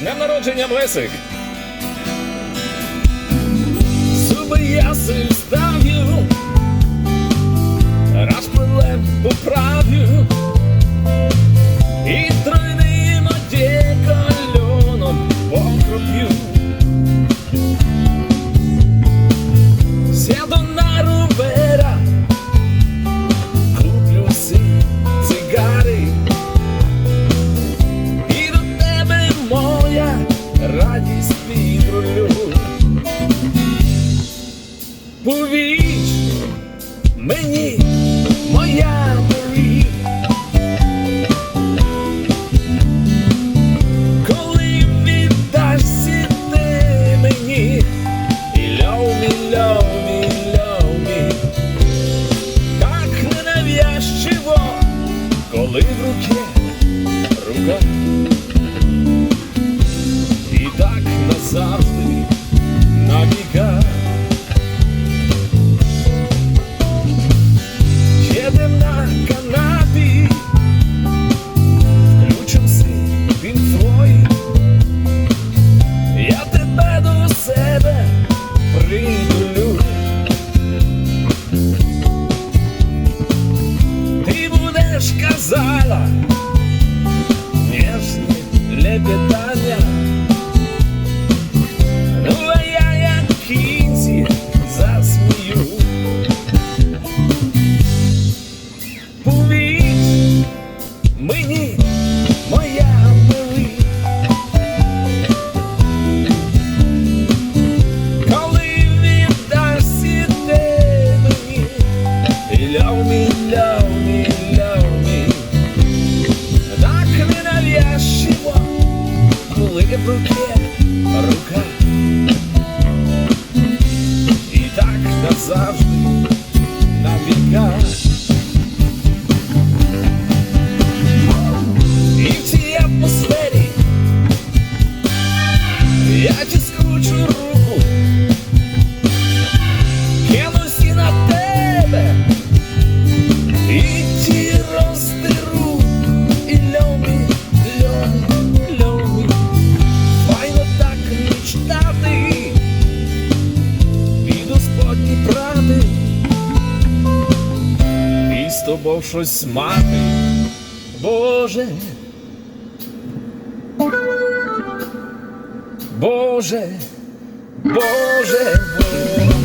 днем народження, Лесик! Зуби я ставлю, раз розпилем поправлю Повіч мені, моя Марі, коли віддашся ти мені, і love me, love me, love me, так ненавязчиво, коли в руке рука. Будеш казала ніжні лепетання. Ну, а я як кінці засмію. Повіть мені, моя милий, коли віддашся ти мені, love me, love коли в руке рука, тобою щось мати. Боже. Боже, Боже, Боже.